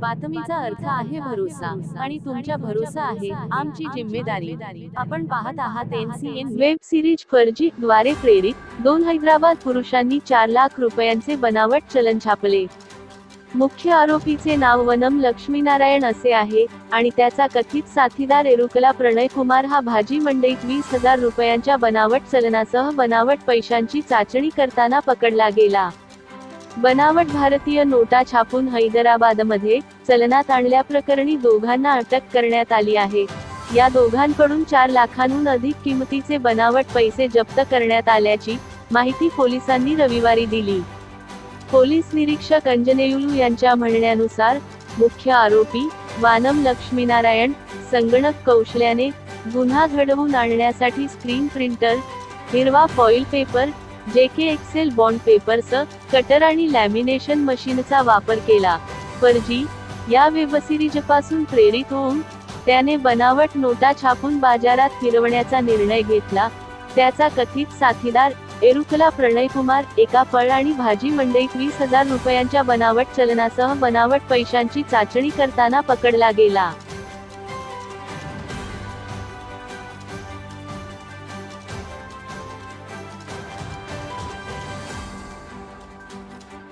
बातमीचा अर्थ आहे भरोसा आणि तुमच्या भरोसा आहे आमची जिम्मेदारी. आपण पाहत आहात एनसीएन वेब सिरीज फर्जी द्वारे प्रेरित दोन हैदराबाद पुरुषांनी चार लाख रुपयांचे बनावट चलन छापले. मुख्य आरोपीचे नाव वनम लक्ष्मीनारायण असे आहे आणि त्याचा कथित साथीदार एरुकला प्रणय कुमार हा भाजी मंडईत वीस हजार रुपयांच्या बनावट चलनासह बनावट पैशांची चाचणी करताना पकडला गेला. बनावट भारतीय नोटा छापून हैदराबादमध्ये चलनात आणल्याप्रकरणी दोघांना अटक करण्यात आली आहे. या दोघांकडून चार लाखांहून अधिक किमतीचे बनावट पैसे जप्त करण्यात आल्याची माहिती पोलिसांनी रविवारी दिली. पोलीस निरीक्षक अंजनेयुलू यांच्या म्हणण्यानुसार मुख्य आरोपी वानम लक्ष्मीनारायण संगणक कौशल्याने गुन्हा घडवून आणण्यासाठी स्क्रीन प्रिंटर हिरवा foil paper J K Excel bond papers cutter आणि लॅमिनेशन मशीनचा वापर केला. फर्जी या वेबसिरीजपासून प्रेरित होऊन त्याने बनावट नोटा छापून बाजारात फिरवण्याचा निर्णय घेतला. त्याचा कथित साथीदार एरुकला प्रणय कुमार एका फळ आणि भाजी मंडईत वीस हजार रुपयांच्या बनावट चलनासह बनावट पैशांची चाचणी करताना पकडला गेला.